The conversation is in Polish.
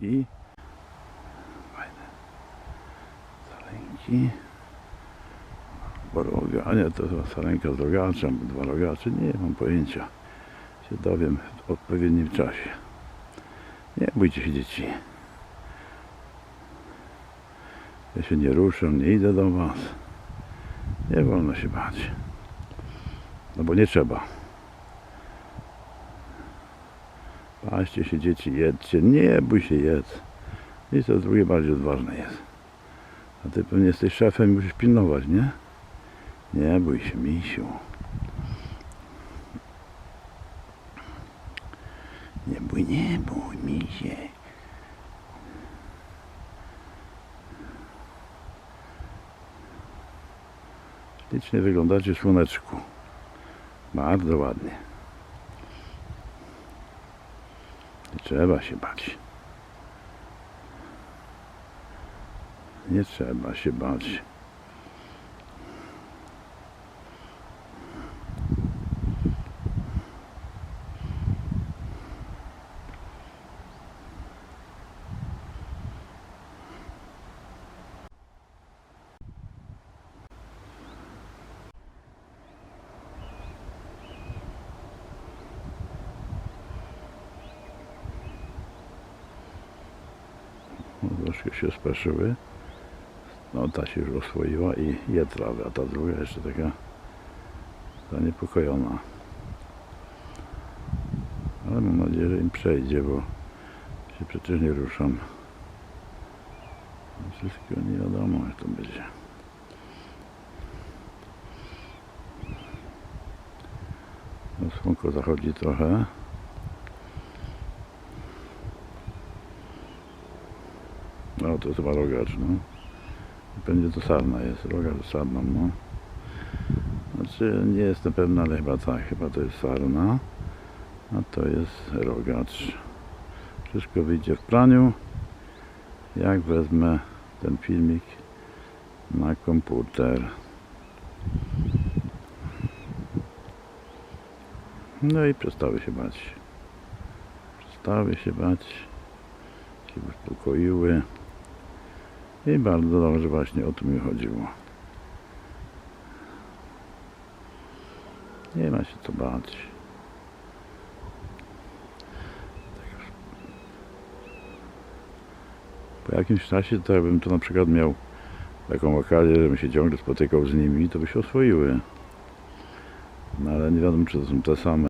i fajne sarenki. Boroga, a nie, to sarenka z rogaczem, dwa rogacze, nie mam pojęcia. Się dowiem w odpowiednim czasie. Nie bójcie się dzieci. Ja się nie ruszę, nie idę do was. Nie wolno się bać. No bo nie trzeba. Paście się dzieci, jedźcie. Nie bój się, jedz. I to drugie bardziej odważne jest. A ty pewnie jesteś szefem i musisz pilnować, nie? Nie bój się, misiu. Nie bój, nie bój, misie. Licznie wyglądacie słoneczku. Bardzo ładnie. Nie trzeba się bać. Nie trzeba się bać. No, Troszkę się speszyły. No ta się już oswoiła i je trawę, a ta druga jeszcze taka zaniepokojona. Ale mam nadzieję, że im przejdzie, bo się przecież nie ruszam. Wszystkiego nie wiadomo jak to będzie. No, słonko zachodzi trochę. No to chyba rogacz, no. Będzie to sarna jest, rogacz z sarną, no. Znaczy nie jestem pewna, ale chyba tak, chyba to jest sarna. A to jest rogacz. Wszystko wyjdzie w praniu. Jak wezmę ten filmik na komputer. No i przestały się bać. Przestały się bać. Się uspokoiły. I bardzo dobrze właśnie o to mi chodziło. Nie ma się co bać. Po jakimś czasie to jakbym tu na przykład miał taką okazję, żebym się ciągle spotykał z nimi, to by się oswoiły. No ale nie wiadomo, czy to są te same.